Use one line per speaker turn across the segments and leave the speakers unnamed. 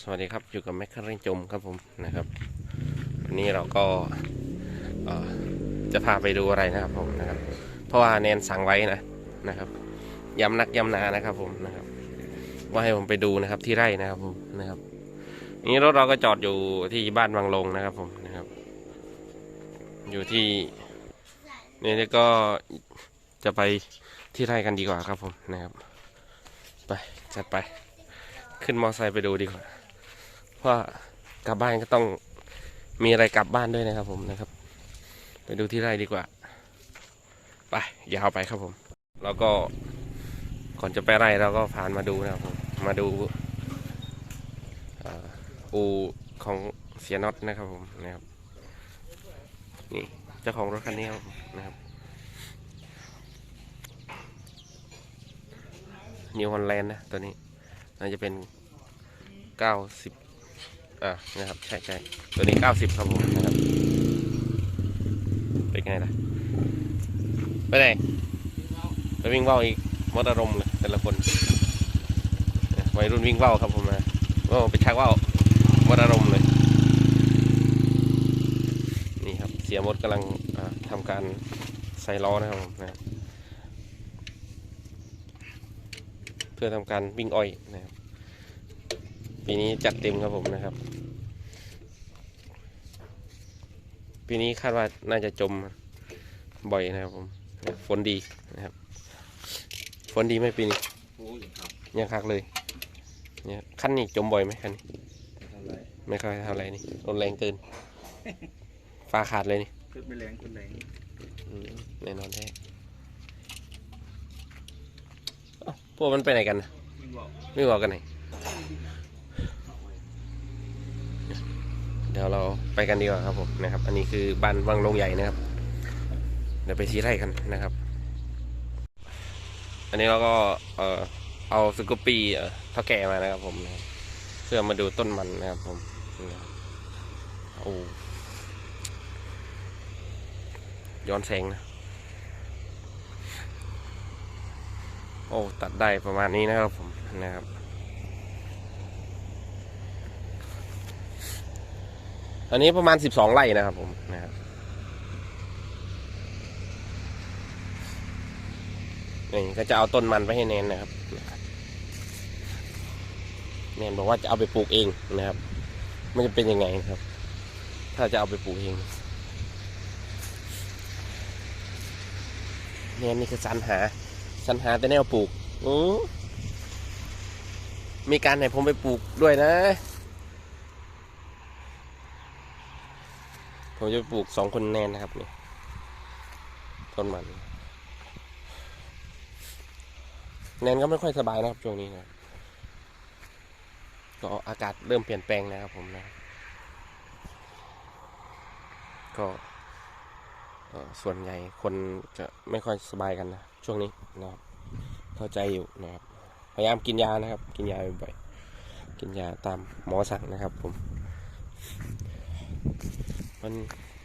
สวัสดีครับอยู่กับแมคคาเรนจมครับผมนะครับวันนี้เราก็จะพาไปดูอะไรนะครับผมนะครับ เพราะว่าแนนสั่งไว้นะนะครับย้ำนักย้ำนานะครับผมนะครับว่าให้ผมไปดูนะครับที่ไร่นะครับผมนะครับนี้รถเราก็จอดอยู่ที่บ้านวังลงนะครับผมนะครับ อยู่ที่นี่ก็จะไปที่ไร่กันดีกว่าครับผมนะครับ ไปจัดไปขึ้นมอไซค์ไปดูดีกว่า เพราะกลับบ้านก็ต้องมีอะไรกลับบ้านด้วยนะครับผมนะครับ ไปดูที่ไร่ดีกว่า ไปยาวไปครับผม แล้วก็ก่อนจะไปไร่เราก็ผ่านมาดูนะครับผมมาดูอูของเสียน็อตนะครับผมนะครับนี่เจ้าของรถคันนี้นะครับนิวฮอลแลนด์นะตัวนี้น่าจะเป็นเก้าสิบ อ่านะครับใช่ใช่ตัวนี้เก้าสิบครับผมนะครับเป็นไงล่ะไปไหนไปวิ่งว่าวอีกมดอารมณ์เลยแต่ละคนวัยรุ่นวิ่งว่าวครับผมนะก็ไปชักว่าวมดอารมณ์เลย นี่ครับเสียมดกำลังทำการใส่ล้อนะครับผมนะเพื่อทำการวิ่งอ้อยนะครับ ปีนี้จัดเต็มครับผมนะครับ ปีนี้คาดว่าน่าจะจมบ่อยนะครับผมฝนดีนะครับ ฝนดีไหมปีนี้
โอ้ยครับ
ยังคักเลย เนี่ยขั้นนี้จมบ่อยไหมคันนี้
ทำไร
ไม่ค่อยเท่าไหรนี่รนแรงเกินฟ้าขาดเลยนี่
ขึ้นไม่แรงขึ้นแรง
อืมแน่นอนแท้เอ้าพวกมันไปไหนกันนะ
วิ่งบอก
ไม่บอกกันไหน เดี๋ยวเราไปกันดีกว่าครับผมนะครับ อันนี้คือบ้านวังลงใหญ่นะครับ เดี๋ยวไปชี้ไร่กันนะครับ อันนี้เราก็เออเอาสกูปปี้เท่าแก่มานะครับ ผมเพื่อมาดูต้นมันนะครับผมโอ้ย้อนแสงนะ โอ้ ตัดได้ประมาณนี้นะครับผมนะครับ อันนี้ประมาณสิบสองไร่นะครับผมนะครับนี่ก็จะเอาต้นมันไปให้แนนนะครับแนนบอกว่าจะเอาไปปลูกเองนะครับ มันจะเป็นยังไงครับ ถ้าจะเอาไปปลูกเองแนนนี่คือสรรหาสรรหาแต่แนวปลูกอือมีการให้ผมไปปลูกด้วยนะ ผมจะปลูกสองคนแนนนะครับนี่ต้นมันแนนก็ไม่ค่อยสบายนะครับช่วงนี้นะก็อากาศเริ่มเปลี่ยนแปลงนะครับผมนะ ก็ส่วนใหญ่คนจะไม่ค่อยสบายกันนะช่วงนี้นะครับเข้าใจอยู่นะครับพยายามกินยานะครับ กินยาบ่อยๆกินยาตามหมอสั่งนะครับผม มัน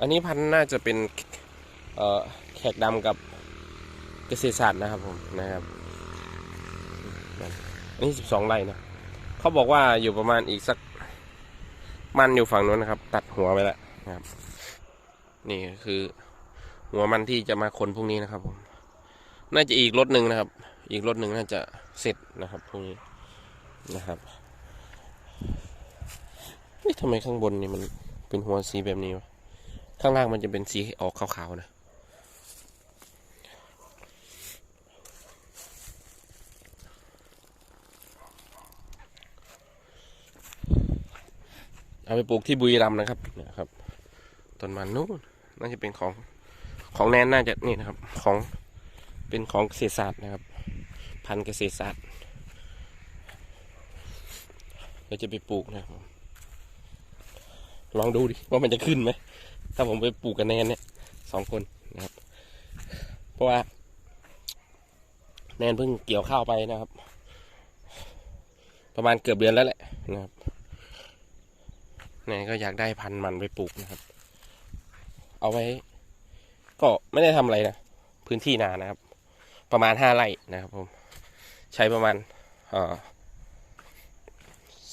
อันนี้พันธุ์น่าจะเป็นเอ่อแขกดำกับเกษตรศาสตร์นะครับผมนะครับอันนี้สิบสองไร่นะเขาบอกว่าอยู่ประมาณอีกสักมันอยู่ฝั่งนู้นนะครับ ตัดหัวไปแล้วนะครับ นี่คือ หัวมันที่จะมาคนพรุ่งนี้นะครับผมน่าจะอีกรถหนึ่งนะครับ อีกรถหนึ่งน่าจะเสร็จนะครับพรุ่งนี้นะครับเฮ้ยทำไมข้างบนนี่มัน เป็นหัวสีแบบนี้ ข้างล่างมันจะเป็นสีออกขาวๆนะ เอาไปปลูกที่บุรีรัมย์นะครับนะครับ ต้นมันนู้นน่าจะเป็นของของแนนน่าจะนี่นะครับ ของเป็นของเกษตรศาสตร์นะครับ พันธุ์เกษตรศาสตร์เราจะไปปลูกนะครับ ลองดูดิว่ามันจะขึ้นไหม ถ้าผมไปปลูกกันแนนเนี่ยสองคนนะครับ เพราะว่า แนนเพิ่งเกี่ยวข้าวไปนะครับ ประมาณเกือบเดือนแล้วแหละนะครับแนนก็อยากได้พันธุ์มันไปปลูกนะครับ เอาไว้ ก็ไม่ได้ทำอะไรนะพื้นที่นานะครับ ประมาณห้าไร่นะครับ ผม ใช้ประมาณ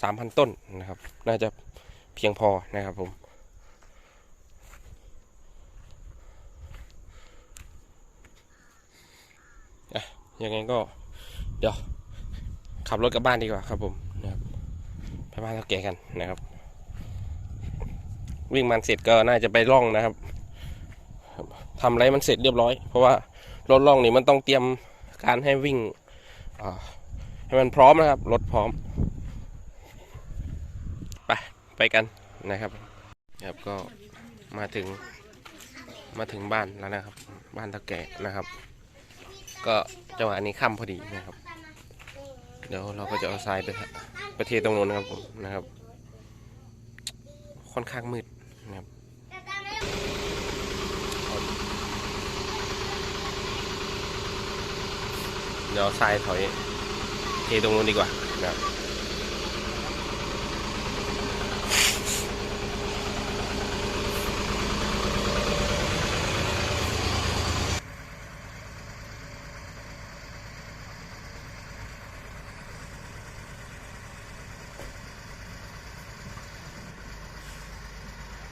สามพันต้นนะครับ น่าจะ เพียงพอนะครับผมอะยังไงก็เดี๋ยวขับรถกลับบ้านดีกว่าครับผมนะครับไปบ้านเท่าแก่กันนะครับ วิ่งมันเสร็จก็น่าจะไปล่องนะครับทำอะไรมันเสร็จเรียบร้อย เพราะว่ารถล่องนี่มันต้องเตรียมการให้วิ่งให้มันพร้อมนะครับรถพร้อม ไปกันนะครับครับก็มาถึงมาถึงบ้านแล้วนะครับ บ้านตะแก่นะครับ ก็จังหวะนี้ค่ำพอดีนะครับ เดี๋ยวเราก็จะเอาทรายไปไปเทตรงนู้นนะครับผมนะครับ ค่อนข้างมืดนะครับเดี๋ยวเอาทรายถอยเทตรงนู้นดีกว่านะครับ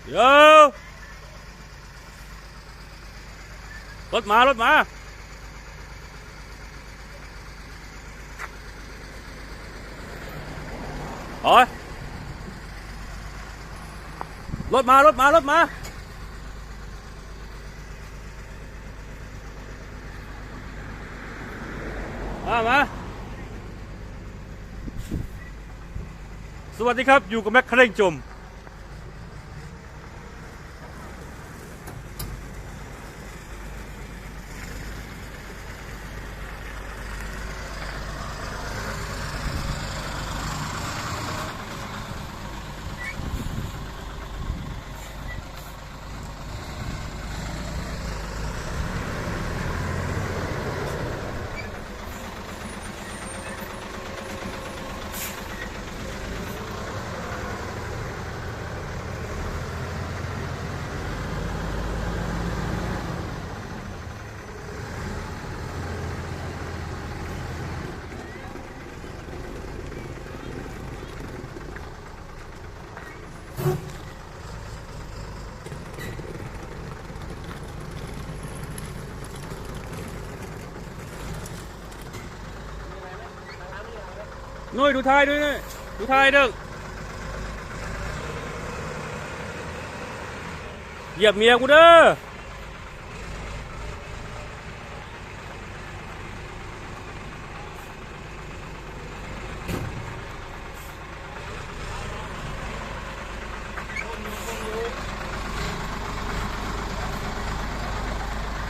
เดี๋ยวรถมารถมาโอ้ยรถมารถมารถมามา มา สวัสดีครับ อยู่กับแม็กเคร่งจม นุ้ยดูท้ายด้วยนี่ดูท้ายเด้อเหยียบเมียกูเด้อ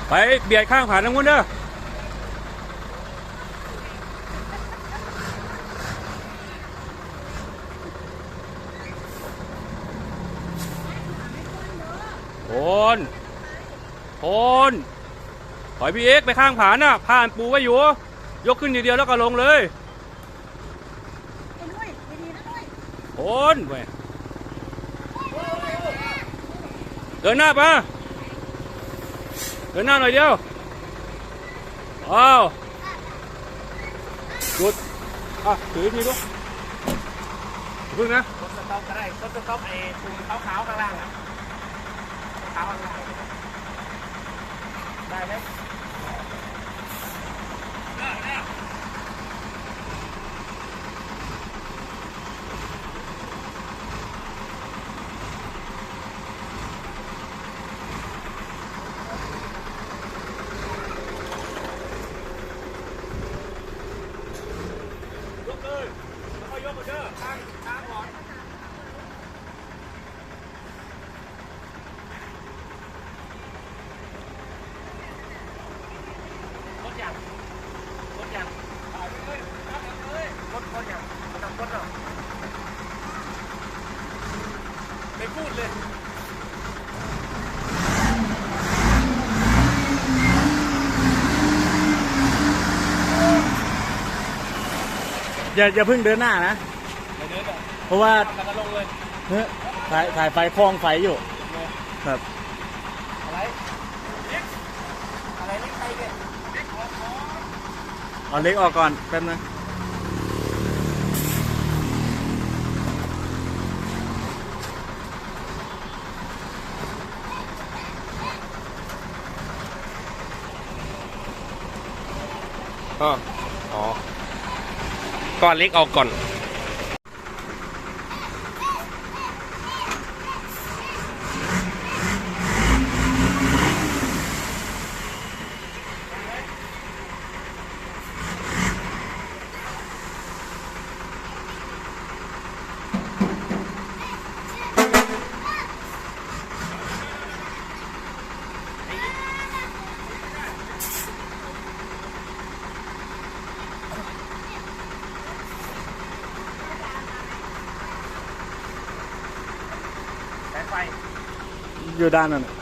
ไปเบียดข้างผ่านน้ำมุนเด้อ โอนโอนถอยพี่เอ็กไปข้างผานน่ะผ่านปูไว้อยู่ ยกขึ้นทีเดียวแล้วก็ลงเลย
ไอ้นุ้ยไปดีนะนุ้ย
โอนเว้ยเดินหน้าปะเดินหน้าหน่อยเดียวอ้าวหยุดอะถือทีลูกพึ่งนะ
รถสต๊อกก็ได้รถสต๊อกไอ้ปุ่มขาวๆข้างล่างอะ ขา
อ
ย่าอย่าเพิ่
งเดินหน้านะ
เพ
ราะว่าถ่ายถ่ายไฟคลองไฟอยู่ ครับ
อะไรนิกอะไรเล็กใครเนี่ยนิกขอขอ
เอาเล็กออกก่อนแป๊บนึง
อ๋อ ก้อนเล็กออกก่อน
ไฟ
อยู่ด้านนั้นน่ะ